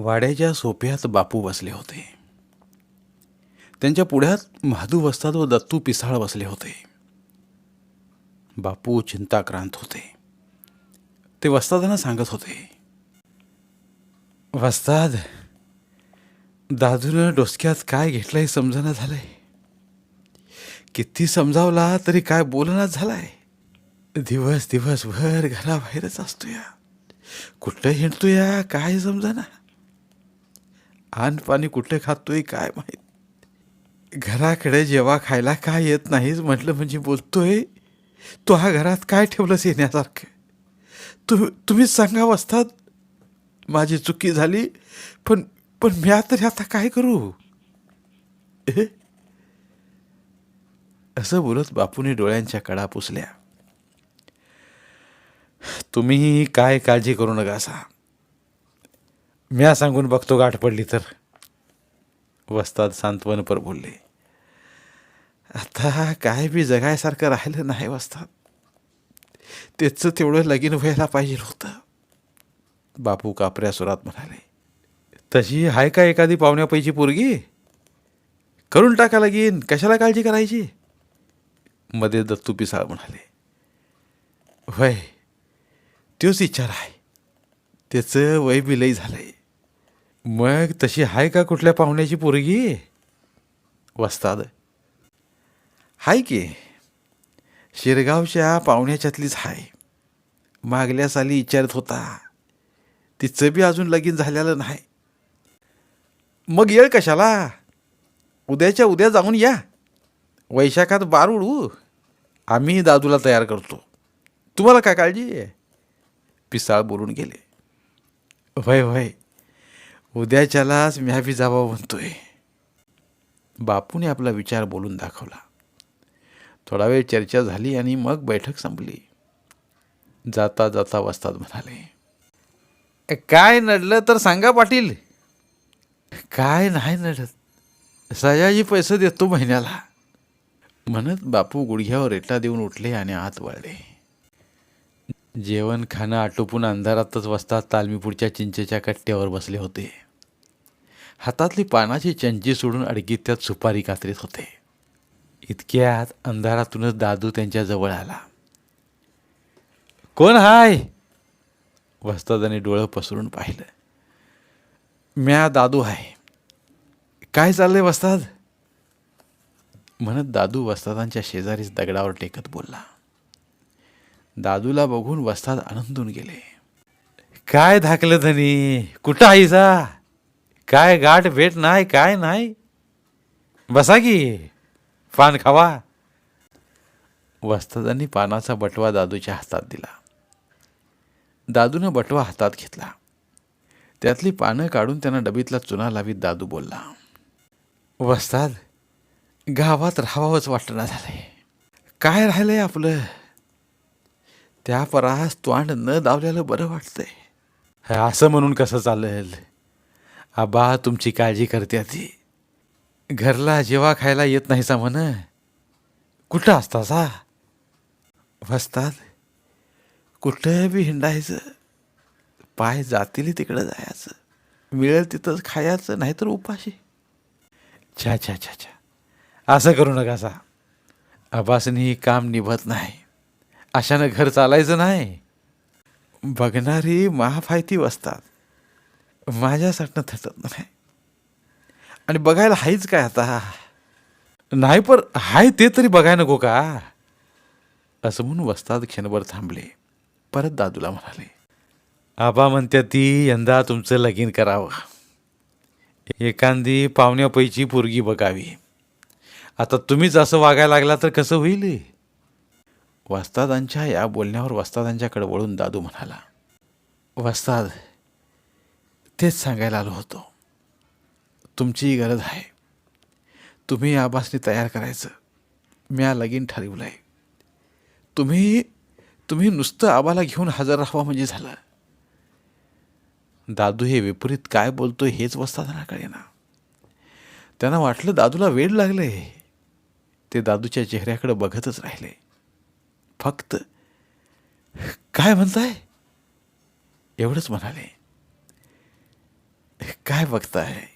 वाड्याच्या सोप्यात बापू बसले होते. त्यांच्या पुढ्यात महादू वस्ताद व दत्तू पिसाळ बसले होते. बापू चिंताक्रांत होते. ते वस्तादांना सांगत होते. वस्ताद दादूनं डोसक्यात काय घेतलंय समजना झालंय? किती समजावला तरी काय बोलनाच झालाय? दिवस दिवसभर घराबाहेरच असतो या कुठं हिंडतो या काय समजना? पाणी कुठलं खातोय काय माहीत? घराकडे जेव्हा खायला काय येत नाहीच म्हटलं म्हणजे बोलतोय तो हा घरात काय ठेवलंस येण्यासारखं? तु तुम्हीच सांगा असतात? माझी चुकी झाली पण पण मी तरी आता काय करू? असं बोलत बापूने डोळ्यांच्या कडा पुसल्या. तुम्ही काय काळजी करू नका असा. म्या सांगून बघतो गाठ पडली तर. वस्ताद सांत्वनपर बोलले आता काय बी जगायसारखं राहिलं नाही वस्ताद. त्याचं तेवढं लगीन व्हायला पाहिजे होतं. बापू कापऱ्या सुरात म्हणाले तशी आहे का एखादी पाहुण्यापैकी पोरगी? करून टाका लगीन. कशाला काळजी करायची? मध्ये दत्तू पिसाळ म्हणाले वय तोच विचार आहे त्याचं वय बी लई झालंय. मग तशी आहे का कुठल्या पाहुण्याची पोरगी? वस्ताद हाय की? शिरगावच्या पाहुण्याच्यातलीच हाय. मागल्या साली विचारत होता. तिचं बी अजून लगीन झालेलं नाही. मग येळ कशाला? उद्याच्या उद्या जाऊन या. वैशाखात बार उडवू. आम्ही दादूला तयार करतो. तुम्हाला काय काळजी? आहे पिसाळ बोलून गेले. वय वय उद्याच्यालाच म्या बी जावं म्हणतोय. बापूने आपला विचार बोलून दाखवला. थोडा वेळ चर्चा झाली आणि मग बैठक संपली. जाता जाता वस्तात म्हणाले काय नडलं तर सांगा पाटील. काय नाही नडत. सयाजी पैसे देतो महिन्याला. म्हणत बापू गुडघ्यावर रेटा देऊन उठले आणि आत वळले. जेवण खाणं आटोपून अंधारातच वसतात तालमीपूरच्या चिंचेच्या कट्ट्यावर बसले होते. हातातली पानाची चंची सोडून अडकीत त्यात सुपारी कात्रीत होते. इतक्यात अंधारातूनच दादू त्यांच्या जवळ आला. कोण हाय? वस्तादाने डोळं पसरून पाहिलं. म्या दादू आहे काय चाललंय वस्ताद? म्हणत दादू वस्तादांच्या शेजारीच दगडावर टेकत बोलला. दादूला बघून वस्ताद आनंदून गेले. काय धाकलं धनी? कुठं आईसा काय गाठ भेट नाही काय नाही? बसा की. पान खावा. वस्तादांनी पानाचा बटवा दादूच्या हातात दिला. दादूनं बटवा हातात घेतला. त्यातली पानं काढून त्यांना डबीतला चुना लावीत दादू बोलला वस्ताद गावात राहावंच वाटणं झालंय. काय राहिलंय आपलं? त्या परास तोंड न दावल्याला बरं वाटतंय. असं म्हणून कसं चालेल? आबा तुमची काळजी करते ती घरला जेवा खायला येत नाही सा म्हण. कुठं असता सा? बसतात कुठं बी हिंडायचं. पाय जातील तिकडं जायचं. मिळेल तिथंच खायचं नाहीतर उपाशी. छा छा छा छा. असं करू नका सा. आबासनी काम निभत नाही. अशानं घर चालायचं नाही. बघणारी महाफायती वसतात. माझ्यासाठी थटत नाही. आणि बघायला हायच काय आता? नाही पर हाय ते तरी बघाय नको का? असं म्हणून वस्ताद क्षणभर थांबले. परत दादूला म्हणाले आबा म्हणत्या ती यंदा तुमचं लगीन करावं. एखादी पाहुण्यापैची पोरगी बघावी. आता तुम्हीच असं वागायला लागला तर कसं होईल? वस्तादांच्या या बोलण्यावर वस्तादांच्याकडे वळून दादू म्हणाला वस्ताद तेच सांगायला आलो होतो. तुमचीही गरज आहे. तुम्ही आभासनी तयार करायचं. म्या लगीन ठरवलं आहे. तुम्ही तुम्ही नुसतं आबाला घेऊन हजर राहावा म्हणजे झालं. दादू हे विपरीत काय बोलतो हेच वस्तादाना कळेना त्यांना वाटलं दादूला वेळ लागले. ते दादूच्या चेहऱ्याकडे बघतच राहिले. फक्त काय म्हणताय? एवढंच म्हणाले. काय बघताय?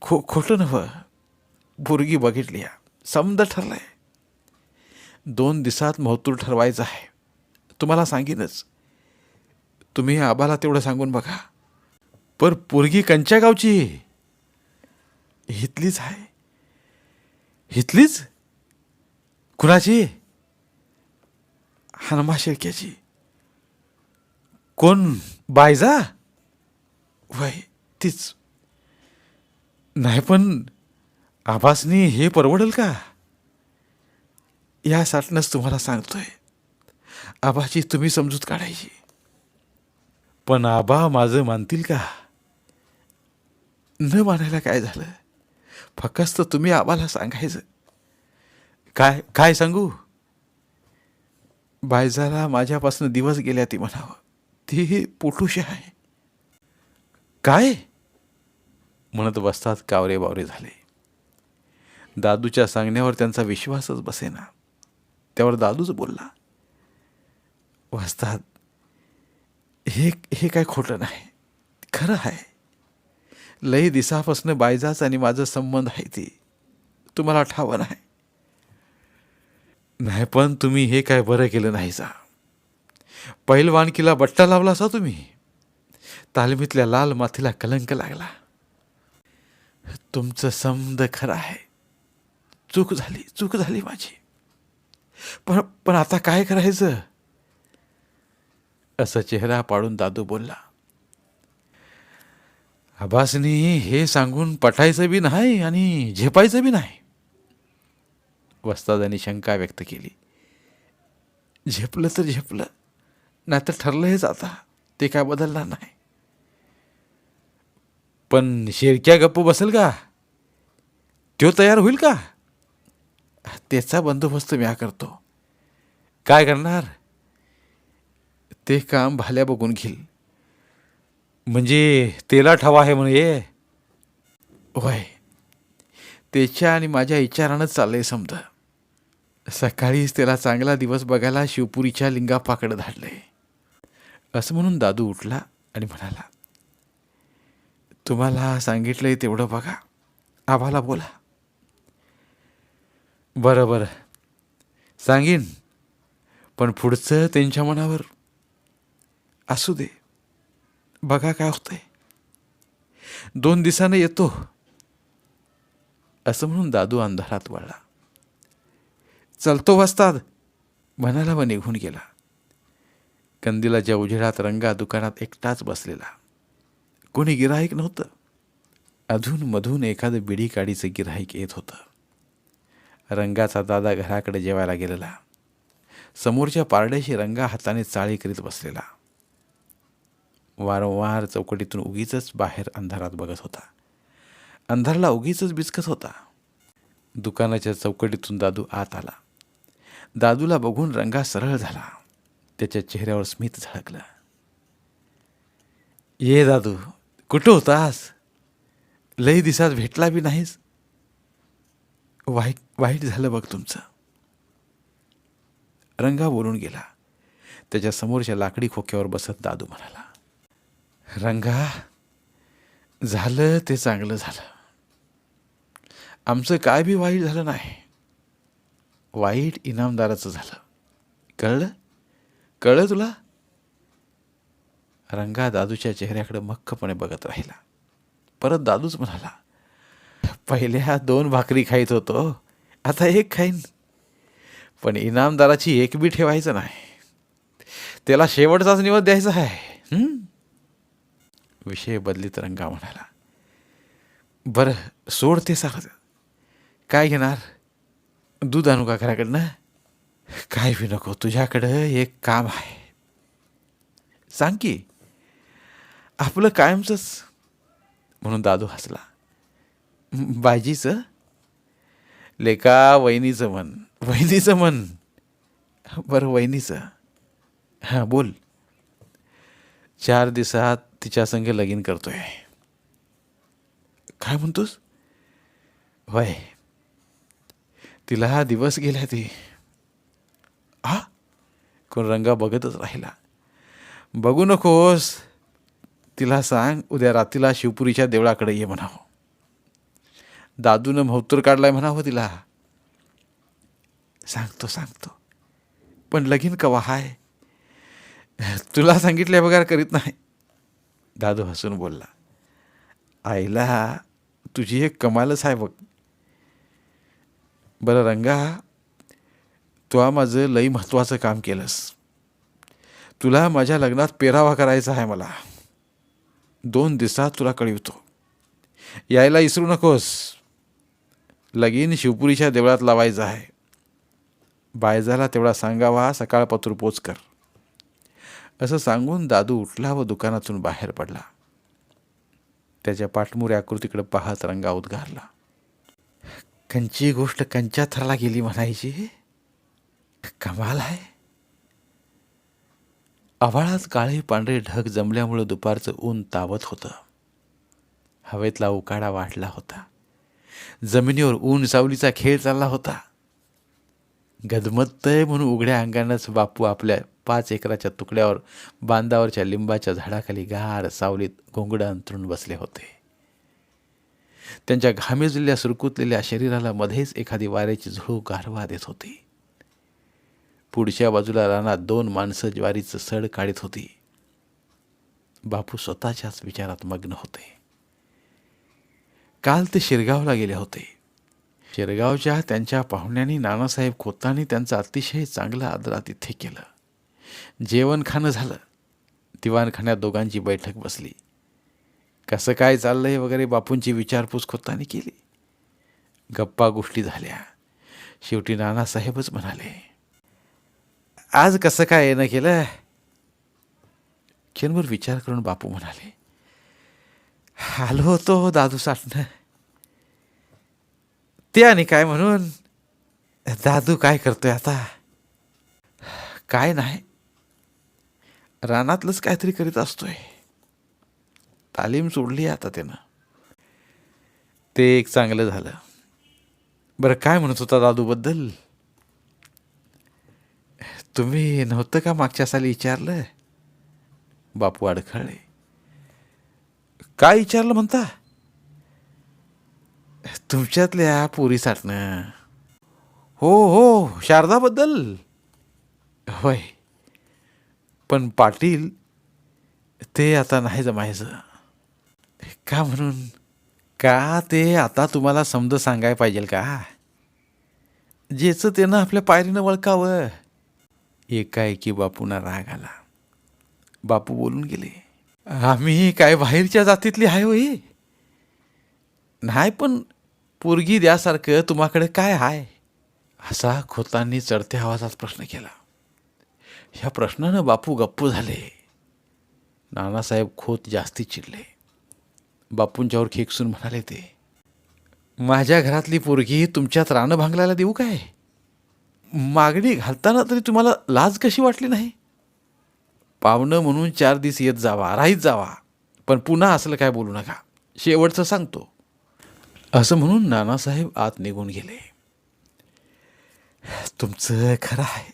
खो खोटं नवं पोरगी बघितली समजा ठरलं ठरलंय. दोन दिवसात महतूर ठरवायचं आहे. तुम्हाला सांगीनच. तुम्ही आबाला तेवढं सांगून बघा. पर पोरगी कंच्या गावची? हितलीच आहे. हितलीच? कुणाची? हनुमा शेळक्याची. कोण? बायजा? वय. तीच. नाही पण आभासनी हे परवडेल का? यासाठीच तुम्हाला सांगतोय. आबाची तुम्ही समजूत काढायची. पण आबा माझं मानतील का? न मानायला काय झालं? फक्त तुम्ही आबाला सांगायचं. काय काय सांगू? बायजाला माझ्यापासून दिवस गेल्या ती म्हणावं. ती पोटूशी आहे. काय? म्हणत बसतात कावरे बावरे झाले. दादूच्या सांगण्यावर त्यांचा विश्वासच बसेना. त्यावर दादूच बोलला. वस्तात हे हे काय खोटं नाही. खरं आहे. लई दिसापासनं बायजाच आणि माझा संबंध आहे ती. तुम्हाला ठावं नाही. नाही पण तुम्ही हे काय बरं केलं नाही जा पहिलवानकीला बट्टा लावला सा तुम्ही? तालमीतल्या लाल माथीला कलंक लागला. तुमचं समद खरं आहे. चूक झाली चूक झाली माझी. पण पण आता काय करायचं? असं चेहरा पाडून दादू बोलला. आबासनी हे सांगून पटायचं बी नाही आणि झेपायचं बी नाही. वस्तादांनी शंका व्यक्त केली. झेपलं तर झेपलं नाही तर ठरलं हेच आता. ते काय बदलणार नाही. पण शेरक्या गप्प बसेल का? तो तयार होईल का? त्याचा बंदोबस्त म्या करतो. काय करणार? ते काम भाल्या बघून घेईल. म्हणजे तेला ठवा आहे म्हणे. वय त्याच्या आणि माझ्या विचारानंच चाललंय समजा. सकाळीच त्याला चांगला दिवस बघायला शिवपुरीच्या लिंगापाकडं धाडलंय. असं म्हणून दादू उठला आणि म्हणाला तुम्हाला सांगितलंय तेवढं बघा. आम्हाला बोला. बरं बरं. सांगीन. पण पुढचं त्यांच्या मनावर असू दे. बघा काय होतंय. दोन दिवसानं येतो. असं म्हणून दादू अंधारात वळला. चलतो वाजतात म्हणाला व निघून गेला. कंदिलाच्या उजेडात रंगा दुकानात एकटाच बसलेला. कोणी गिराईक नव्हतं. अधून मधून एखादं बिडी काडीचं गिराईक येत होतं. रंगाचा दादा घराकडे जेवायला गेलेला. समोरच्या पारड्याशी रंगा हाताने चाळी करीत बसलेला. वारंवार चौकटीतून उगीच बाहेर अंधारात बघत होता. अंधारला उगीच बिचकत होता. दुकानाच्या चौकटीतून दादू आत आला. दादूला बघून रंगा सरळ झाला. त्याच्या चेहऱ्यावर स्मित झळकलं. ये दादू कुठं होतास लई दिसात भेटला बी नाहीस. वाईट वाईट झालं बघ तुमचं. रंगा बोलून गेला. त्याच्या समोरच्या लाकडी खोक्यावर बसत दादू म्हणाला रंगा झालं ते चांगलं झालं. आमचं काय बी वाईट झालं नाही. वाईट इनामदाराचं झालं. कळलं? कळलं तुला? रंगा दादूच्या चेहऱ्याकडे मख्खपणे बघत राहिला. परत दादूच म्हणाला पहिल्या दोन भाकरी खाईत होतो आता एक खाईन. पण इनामदाराची एक बी ठेवायचं नाही. त्याला शेवटचाच निवड द्यायचा आहे. विषय बदलीत रंगा म्हणाला बरं सोड ते सांगत काय घेणार? दूध आणू का घराकडनं? काय बी नको तुझ्याकडं एक काम आहे. सांग की आपलं कायमचंच म्हणून दादू हसला. बायजीचं? लेका वहिनीचं म्हण. वहिनीचं म्हण. बरं वहिनीचं. हां बोल. चार दिवसात तिच्या संग लगीन करतोय. काय म्हणतोस? वय. तिला हा दिवस गेला ती. हा कोण रंगा बघतच राहिला. बघू नकोस. तिला सांग उद्या रात्रीला शिवपुरीच्या देवळाकडे ये म्हणावं. दादूनं महोत्तर काढलाय म्हणावं तिला. सांगतो सांगतो. पण लगीन कवा हाय? तुला सांगितल्या बघार करीत नाही. दादू हसून बोलला. आईला तुझी एक कमालच आहे बघ. बरं रंगा तू माझं लई महत्त्वाचं काम केलंस. तुला माझ्या लग्नात पेरावा करायचा आहे मला. दोन दिवसात तुला कळवितो यायला विसरू नकोस. लगीन शिवपुरीच्या देवळात लावायचं आहे. बायजाला तेवढा सांगावा सकाळपत्र पोच कर. असं सांगून दादू उठला व दुकानातून बाहेर पडला. त्याच्या पाठमुऱ्या आकृतीकडे पाहत रंगा उद्गारला. कंची गोष्ट कंच्या थरला गेली म्हणायची? कमाल आहे. आभाळात काळे पांढरे ढग जमल्यामुळं दुपारचं ऊन तावत होतं. हवेतला उकाडा वाढला होता. जमिनीवर ऊन सावलीचा खेळ चालला होता. गदमत्तय म्हणून उघड्या अंगानंच बापू आपल्या पाच एकराच्या तुकड्यावर बांधावरच्या लिंबाच्या झाडाखाली गार सावलीत घोंगडं अंतरून बसले होते. त्यांच्या घामेजलेल्या सुरकुतलेल्या शरीराला मध्येच एखादी वाऱ्याची झुळू गारवा देत होती. पुढच्या बाजूला रानात दोन माणसं ज्वारीचं सड काढत होती. बापू स्वतःच्याच विचारात मग्न होते. काल ते शिरगावला गेले होते. शिरगावच्या त्यांच्या पाहुण्यांनी नानासाहेब खोतांनी त्यांचा अतिशय चांगलं आदरातिथ्य केलं. जेवण खाणं झालं. दिवाणखान्यात दोघांची बैठक बसली. कसं काय चाललंय वगैरे बापूंची विचारपूस खोतानी केली. गप्पा गोष्टी झाल्या. शेवटी नानासाहेबच म्हणाले आज कसं काय येणं केलं? क्षणभर विचार करून बापू म्हणाले आलो होतो दादू साठणं. ते आणि काय म्हणून? दादू काय करतोय आता? काय नाही. रानातलंच काहीतरी करीत असतोय. तालीम सोडली आता त्यानं. ते एक चांगलं झालं. बरं काय म्हणत होता दादूबद्दल? तुम्ही नव्हतं का मागच्या साली विचारलं बापू अडखळले. काय विचारलं म्हणता? तुमच्यातल्या पोरी साठणं. हो हो शारदाबद्दल. होय. पण पाटील ते आता नाही जमायचं. का म्हणून? का ते आता तुम्हाला समज सांगाय पाहिजे का? जेचं त्यानं आपल्या पायरीनं वळकावं. एकाएकी बापूंना राग आला. बापू बोलून गेले आम्ही काय बाहेरच्या जातीतली आहे होई? नाही पण पोरगी द्यासारखं तुम्हाकडे काय आहे? असा खोतांनी चढत्या आवाजात प्रश्न केला. ह्या प्रश्नानं बापू गप्पू झाले. नानासाहेब खोत जास्ती चिडले. बापूंच्यावर खेकसून म्हणाले ते माझ्या घरातली पोरगी तुमच्यात रानं भांगलायला देऊ काय? मागणी घालताना तरी तुम्हाला लाज कशी वाटली नाही? पाहुणं म्हणून चार दिवस येत जावा राहीत जावा. पण पुन्हा असलं काय बोलू नका. शेवटचं सांगतो. असं म्हणून नानासाहेब आत निघून गेले. तुमचं खरं आहे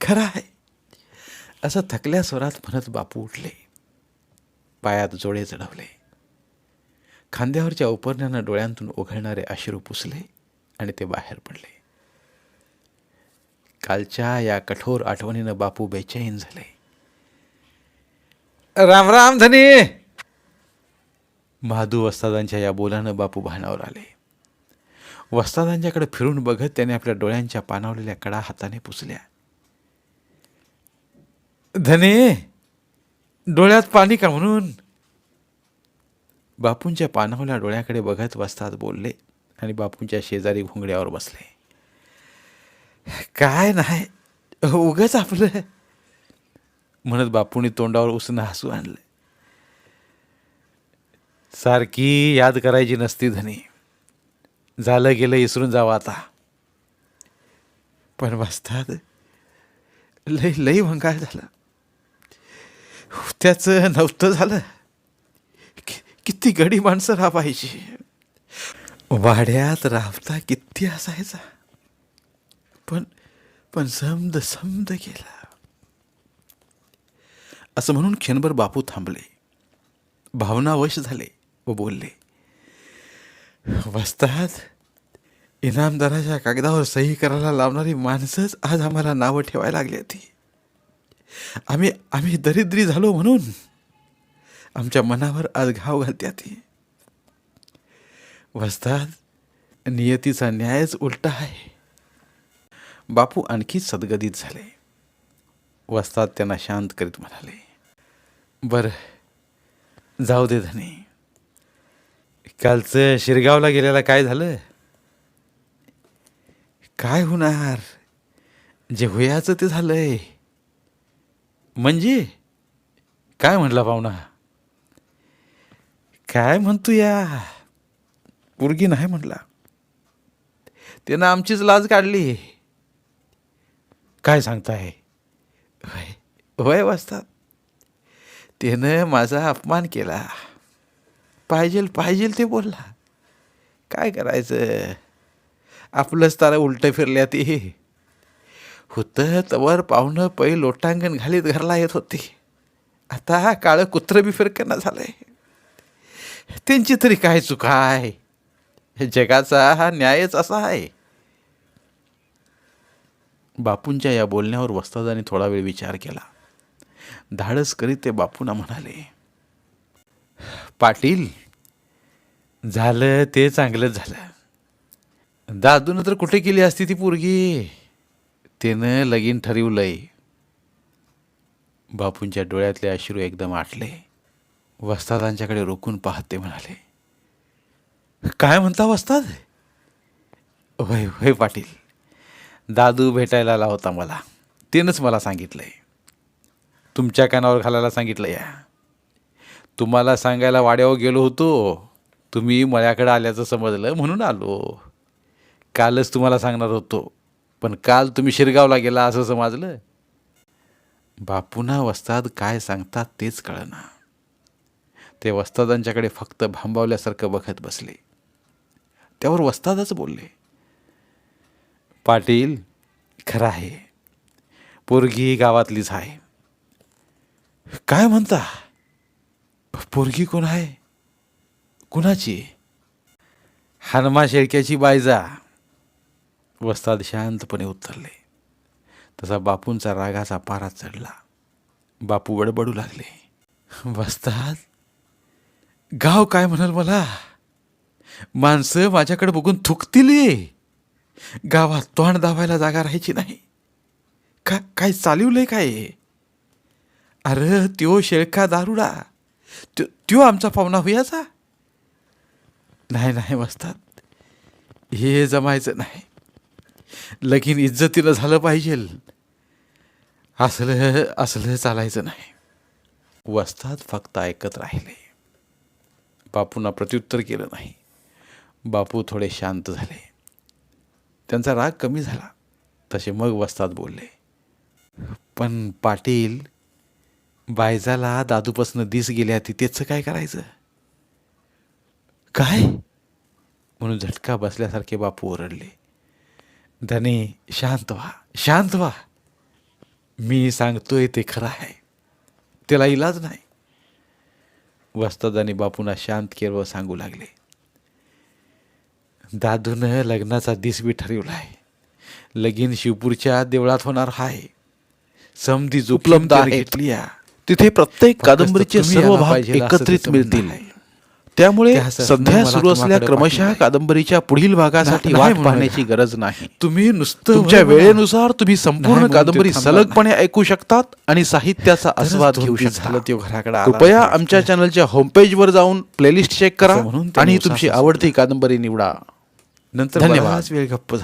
खरं आहे. असं थकल्या स्वरात म्हणत बापू उठले. पायात जोडे चढवले. खांद्यावरच्या उपरण्यानं डोळ्यांतून ओघळणारे अश्रू पुसले आणि ते बाहेर पडले. कालच्या या कठोर आठवणीनं बापू बेचैन झाले. राम राम धनी! महादू वस्तादांच्या या बोलानं बापू भानावर आले. वस्तादांच्याकडे फिरून बघत त्याने आपल्या डोळ्यांच्या पानावलेल्या कडा हाताने पुसल्या. धने! डोळ्यात पाणी का म्हणून? बापूंच्या पानावल्या डोळ्याकडे बघत वस्ताद बोलले आणि बापूंच्या शेजारी घोंगड्यावर बसले. काय नाही उगच आपलं. म्हणत बापूंनी तोंडावर उसणं हसू आणलं. सारखी याद करायची नसती धनी. झालं गेलं इसरून जावं आता. पण बसतात लई लई भंगाळ झालं. त्याचं नव्हतं झालं. कि- किती गडी माणसं राहायची वाड्यात राबता किती असायचा. पण समद समद गेला. असं म्हणून क्षणभर बापू थांबले. भावनावश झाले व बोलले वस्तात इनामदाराच्या कागदावर सही करायला लावणारी माणसंच आज आम्हाला नावं ठेवायला लागली होती. आम्ही आम्ही दरिद्री झालो म्हणून आमच्या मनावर आज घाव घालते ती. वस्तात नियतीचा न्यायच उलटा आहे. बापू आणखी सदगदित झाले. वस्तात त्यांना शांत करीत म्हणाले बरं जाऊ दे धनी. कालचं शिरगावला गेल्याला काय झालं? काय होणार? जे होयाचं ते झालंय. म्हणजे? काय म्हणला पाहुणा? काय म्हणतो या? पोरगी नाही म्हणला. त्यानं आमचीच लाज काढली. काय सांगताय वय वय वाजतात त्यानं माझा अपमान केला. पाहिजेल पाहिजेल ते बोलला. काय करायचं? आपलंच तारा उलटं फिरल्या ते. होतं तवर पाहुणं पै लोटांगण घालीत घरला येत होती. आता काळं कुत्रं बी फिरकणं झालंय. त्यांची तरी काय चुका आहे? जगाचा हा न्यायच असा आहे. बापूंच्या या बोलण्यावर वस्तादाने थोडा वेळ विचार केला. धाडस करीत ते बापूंना म्हणाले पाटील झालं ते चांगलंच झालं. दादून तर कुठे केली असती ती पोरगी? त्यानं लगीन ठरवलंय. बापूंच्या डोळ्यातले अश्रू एकदम आटले. वस्तादांच्याकडे रोखून पाहत ते म्हणाले काय म्हणता वस्ताद? होय होय पाटील. दादू भेटायला आला होता मला. त्यानंच मला सांगितलं आहे तुमच्या कानावर घालायला सांगितलं या. तुम्हाला सांगायला वाड्यावर गेलो होतो. तुम्ही मळ्याकडे आल्याचं समजलं म्हणून आलो. कालच तुम्हाला सांगणार होतो. पण काल तुम्ही शिरगावला गेला असं समजलं. बापूंना वस्ताद काय सांगतात तेच कळना. ते वस्तादांच्याकडे फक्त भांबावल्यासारखं बघत बसले. त्यावर वस्तादच बोलले. पाटील खरं आहे. पोरगी गावातलीच आहे. काय म्हणता? पोरगी कोण आहे? कुणाची? हनुमा शेळक्याची बायजा वस्ताद शांतपणे उतरले. तसा बापूंचा रागाचा पारा चढला. बापू बडबडू लागले. वस्ताद गाव काय म्हणाल मला? माणसं माझ्याकडे बघून थुकतील गावात तोंड दाबायला जागा राहायची नाही. का काय चालवलंय काय अरे त्यो शेळका दारुडा. त्यो त्यो आमचा पाहुणा हुयाचा नाही नाही मस्तात हे जमायचं नाही. लगीन इज्जतीनं झालं पाहिजे. असलं असलं चालायचं नाही. वस्तात फक्त ऐकत राहिले. बापूंना प्रत्युत्तर केलं नाही. बापू थोडे शांत झाले. त्यांचा राग कमी झाला. तसे मग वस्तात बोलले पण पाटील बायजाला दादूपासनं दिस गेल्या तिथेच काय करायचं? काय? म्हणून झटका बसल्यासारखे बापू ओरडले धनी शांत व्हा शांत व्हा. मी सांगतोय ते खरं आहे. त्याला इलाज नाही. वस्तादानी बापूंना शांत केलं सांगू लागले. दादूनं लग्नाचा दिस बी ठरवलाय लगीन शिवपूरच्या देवळात होणार आहे समधी उपलब्ध. घेतली. तिथे प्रत्येक कादंबरीचे सर्व भाग एकत्रित मिळतील आहे. त्यामुळे सध्या सुरू असलेल्या क्रमशः आहे. कादंबरीच्या पुढील भागासाठी वाट पाहण्याची. गरज नाही तुम्ही नुसतं तुमच्या. वेळेनुसार तुम्ही संपूर्ण कादंबरी सलगपणे ऐकू शकतात आणि साहित्याचा आस्वाद घेऊ शकता कृपया. आमच्या चॅनलच्या होमपेजवर जाऊन प्लेलिस्ट चेक करा आणि तुमची. आवडती कादंबरी निवडा नंतर धन्यवाद. वेळ गप्प